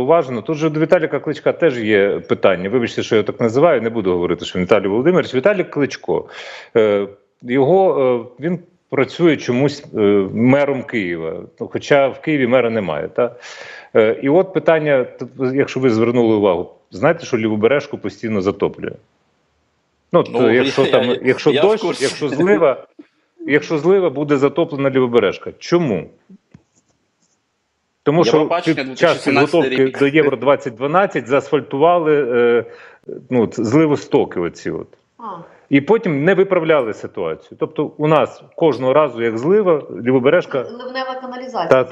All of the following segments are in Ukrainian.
зауважено. Тут же до Віталіка Кличка теж є питання. Вибачте, що я так називаю, не буду говорити, що Віталій Володимирович. Віталій Кличко. Е, його е, він працює чомусь е, мером Києва. Ну, хоча в Києві мера немає. Та? Е, і от питання, якщо ви звернули увагу, знаєте, що Лівобережку постійно затоплює? Ну, от, Ну, якщо я- там, я- якщо я дощ, якщо злива, якщо злива буде затоплена Лівобережка. Чому? Тому що під час підготовки рік. до Євро 2012 заасфальтували е, ну, зливостоки. Оці от. А, І потім не виправляли ситуацію. Тобто, у нас кожного разу, як злива, лівобережка ливнева каналізація. Та,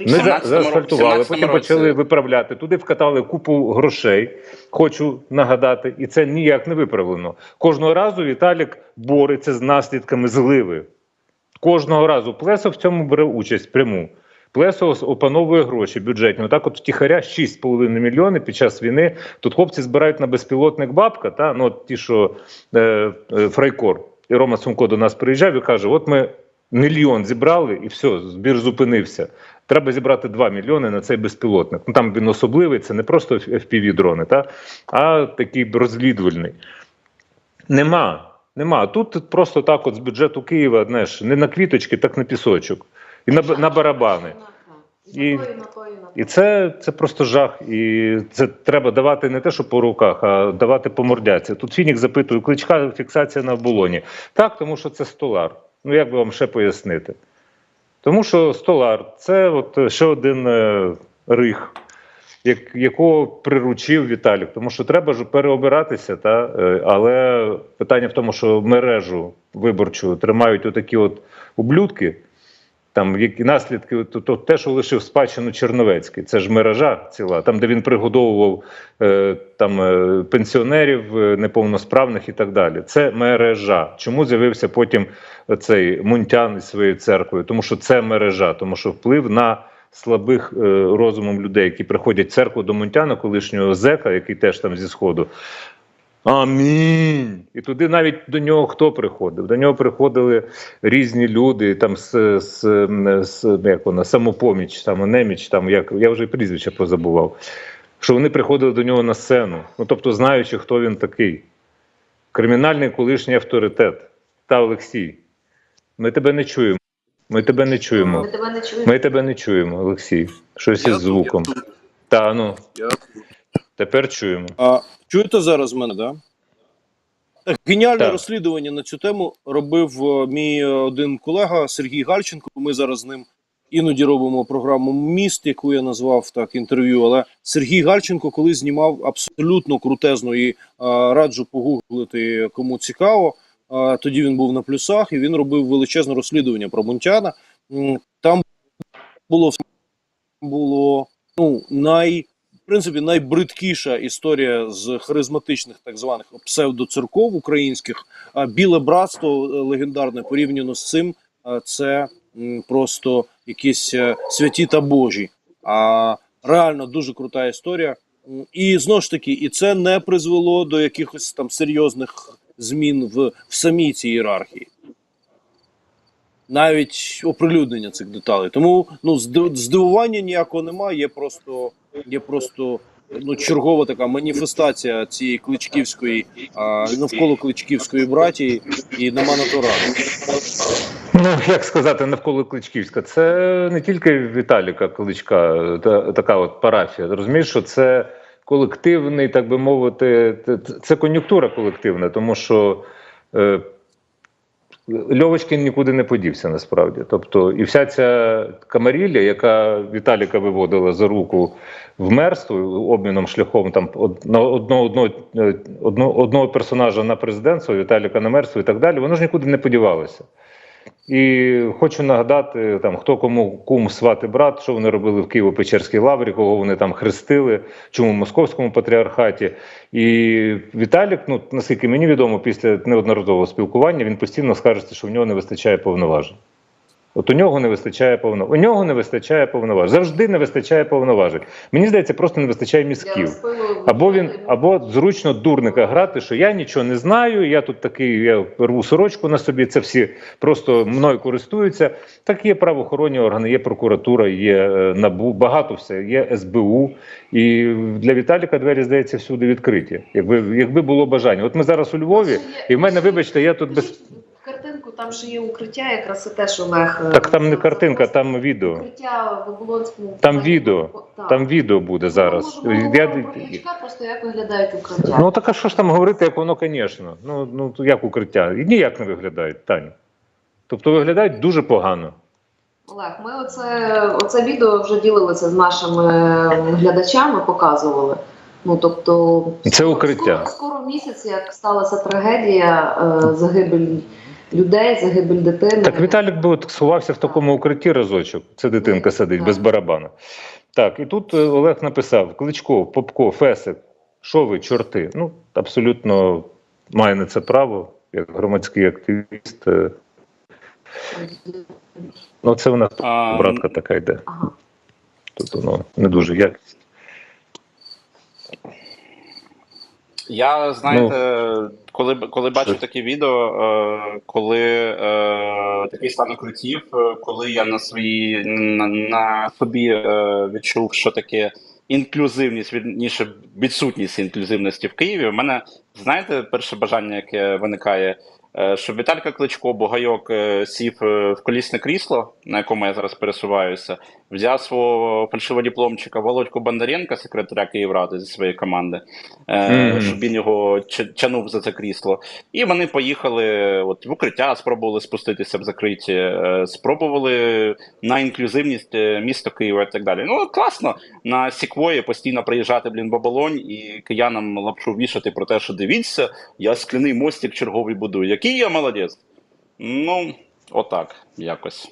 Ми за, заасфальтували, потім почали виправляти. Туди вкатали купу грошей, хочу нагадати, і це ніяк не виправлено. Кожного разу Віталік бореться з наслідками зливи. Кожного разу Плесо в цьому бере участь пряму. Плесо опановує гроші бюджетні. Отак от втіхаря 6,5 мільйони під час війни. Тут хлопці збирають на безпілотник бабка, та? Ну, от ті, що е, е, Фрайкор і Рома Сумко до нас приїжджав і каже: от ми мільйон зібрали і все, збір зупинився. Треба зібрати 2 мільйони на цей безпілотник. Ну там він особливий, це не просто fpv дрони, та? а такий розвідувальний. Нема. Нема. Тут просто так, от з бюджету Києва, знаєш, не на квіточки, так на пісочок. І на, на барабани. І. І це, це просто жах. І це треба давати не те, що по руках, а давати по мордяці. Тут Фінік запитує, кличка фіксація на оболоні. Так, тому що це столар. Ну як би вам ще пояснити? Тому що столар це от ще один е, рих, як, якого приручив Віталік. Тому що треба ж переобиратися, та? е, але питання в тому, що мережу виборчу тримають отакі от ублюдки. Там які наслідки, то, то те, що лишив спадщину Черновецький, це ж мережа ціла, там, де він пригодовував е, там е, пенсіонерів е, неповносправних і так далі. Це мережа. Чому з'явився потім цей Мунтян із своєю церквою? Тому що це мережа, тому що вплив на слабих е, розумом людей, які приходять в церкву до Мунтяна, колишнього зека, який теж там зі сходу. Амінь. І туди навіть до нього хто приходив? До нього приходили різні люди, там з, з, з як вона, самопоміч, там неміч, там як я вже прізвище позабував. Що вони приходили до нього на сцену. Ну тобто, знаючи, хто він такий. Кримінальний колишній авторитет. Та Олексій. Ми тебе не чуємо. Ми тебе не чуємо. Ми тебе не чуємо. Ми тебе не чуємо, Олексій. Щось із звуком. я. Та ну, Я тепер чуємо. А, чуєте зараз мене, да? Так, геніальне Так. розслідування на цю тему робив е, мій е, один колега Сергій Гальченко. Ми зараз з ним іноді робимо програму Міст, яку я назвав так інтерв'ю. Але Сергій Гальченко колись знімав абсолютно крутезно і е, раджу погуглити, кому цікаво. Тоді він був на плюсах і він робив величезне розслідування про Мунтяна. Там було було ну най в принципі найбридкіша історія з харизматичних так званих псевдоцерков українських. А біле братство е, легендарне порівняно з цим. е, Це просто якісь е, святі та божі. А реально дуже крута історія. І знову ж таки, і це не призвело до якихось там серйозних змін в, в самій цій ієрархії. Навіть оприлюднення цих деталей. Тому ну здивування ніякого немає, є просто є просто ну чергова така маніфестація цієї кличківської а, навколо кличківської братії, і нема на то ради. Ну, як сказати, навколо Кличківська, це не тільки Віталіка Кличка, та, така от парафія. Розумієш, що це колективний, так би мовити, це кон'юнктура колективна, тому що е, Льовочкін нікуди не подівся насправді. Тобто, і вся ця камарілля, яка Віталіка виводила за руку в мерство обміном шляхом там одного, одного, е, одного, одного персонажа на президентство, Віталіка на мерство і так далі, воно ж нікуди не подівалося. І хочу нагадати, там хто кому кум свати брат, що вони робили в Києво-Печерській лаврі, кого вони там хрестили, чому в московському патріархаті. І Віталік, ну наскільки мені відомо, після неодноразового спілкування він постійно скаже, що в нього не вистачає повноважень. От у нього не вистачає повноважень. У нього не вистачає повноважень. Завжди не вистачає повноважень. Мені здається, просто не вистачає мізків. Або він, або зручно дурника грати, що я нічого не знаю, я тут такий, я рву сорочку на собі, це всі просто мною користуються. Так є правоохоронні органи, є прокуратура, є е, НАБУ, багато все, є СБУ. І для Віталіка двері, здається, всюди відкриті. Якби, якби було бажання. От ми зараз у Львові, і в мене, вибачте, я тут без. Там ще є укриття, якраз це теж Олег. е, Так там не картинка, там відео. Укриття в Оболонському. Там відео. Так. Там відео буде зараз. Ми можемо Я, про кличка, просто як виглядають укриття. Ну так а що ж там говорити, як воно, звісно. Ну, ну то як укриття? І ніяк не виглядають, Таня. Тобто виглядають дуже погано. Олег, ми оце, оце відео вже ділилися з нашими глядачами, показували. Ну тобто, Це укриття. Скоро, скоро місяць, як сталася трагедія, е, загибель людей, загибель дитини. Так Віталік би от сховався в такому укритті разочок. Це дитинка сидить без барабана. Так, і тут е, Олег написав: Кличко, Попко, Фесик, що ви, чорти? Ну, абсолютно має на це право, як громадський активіст. е. Ну, це вона А, братка така йде. Ага. Тут воно не дуже як. Я знаєте, коли б- коли бачу що? такі відео, е, коли е, такий стан укриттів, е, коли я на своїй на, на собі е, відчув, що таке інклюзивність, відніше відсутність інклюзивності в Києві. У мене знаєте, перше бажання, яке виникає. Е, Щоб Віталька Кличко, Бугайок е, сів е, в колісне крісло, на якому я зараз пересуваюся, взяв свого фальшиводипломчика Володьку Бондаренка, секретаря Київради зі своєї команди, Мгм. щоб він його тянув за це крісло. І вони поїхали от, в укриття, спробували спуститися в закриті, спробували на інклюзивність міста Києва і так далі. Ну, класно на Сіквої постійно приїжджати, блін, в оболонь і киянам лапшу вішати про те, що дивіться, я скляний мостик черговий будую. Який я молодець? Ну, отак, якось.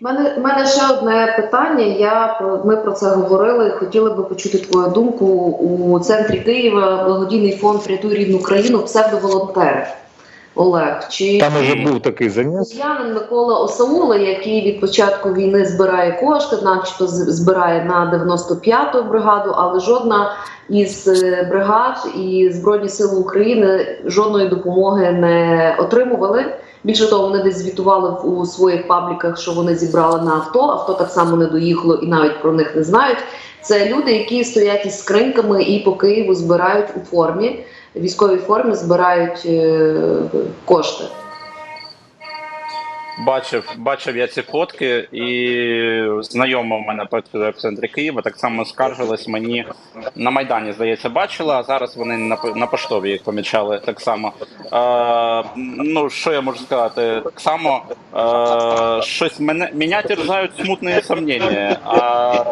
У мене, мене ще одне питання. Я ми про це говорили. Хотіли би почути твою думку у центрі Києва. Благодійний фонд Рятуй рідну країну, псевдоволонтери. Олег, чи Там вже був такий заміс Росіянин Микола Осаула, який від початку війни збирає кошти, начебто збирає на 95-ту бригаду, але жодна із е, бригад і Збройні Сили України жодної допомоги не отримували. Більше того, вони десь звітували у своїх пабліках, що вони зібрали на авто. Авто так само не доїхало і навіть про них не знають. Це люди, які стоять із скриньками і по Києву збирають у формі, військовій формі збирають е, кошти. Бачив, бачив я ці фотки, і знайома в мене працює в центрі Києва. Так само скаржилась мені на Майдані, здається, бачила. А зараз вони на, на поштові їх помічали так само. Е, ну, що я можу сказати? Так само е, щось мене мене терзають смутні сумніння. А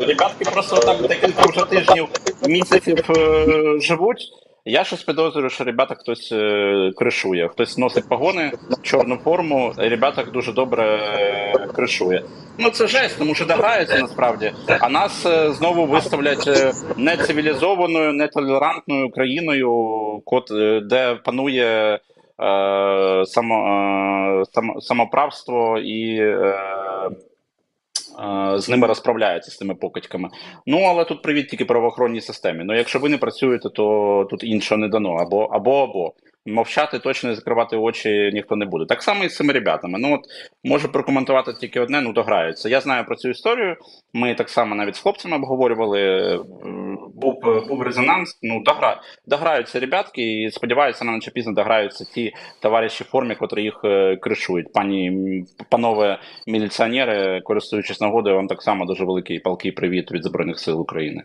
ребятки просто так декілька вже тижнів, місяців е, живуть. Я щось підозрюю, що ребята хтось е, кришує, хтось носить погони, чорну форму, і ребята дуже добре е, кришує. Ну це жесть, тому що дограються насправді. А нас е, знову виставлять е, нецивілізованою, нетолерантною країною, кот, е, де панує е, само, е, само, самоправство і. Е, з ними розправляються з тими покидьками. Ну але тут привіт тільки правоохоронній системі. Ну якщо ви не працюєте, то тут іншого не дано. Або або або мовчати точно і закривати очі ніхто не буде. Так само і з цими ребятами. Ну от можу прокоментувати тільки одне, ну дограються. Я знаю про цю історію. Ми так само навіть з хлопцями обговорювали. Був був резонанс. Ну догра, дограються ребятки, і сподіваюся, наче пізно дограються ті товариші в формі, котрі їх е, кришують. Пані панове міліціонери, користуючись нагодою, вам так само дуже великий палкий привіт від Збройних сил України.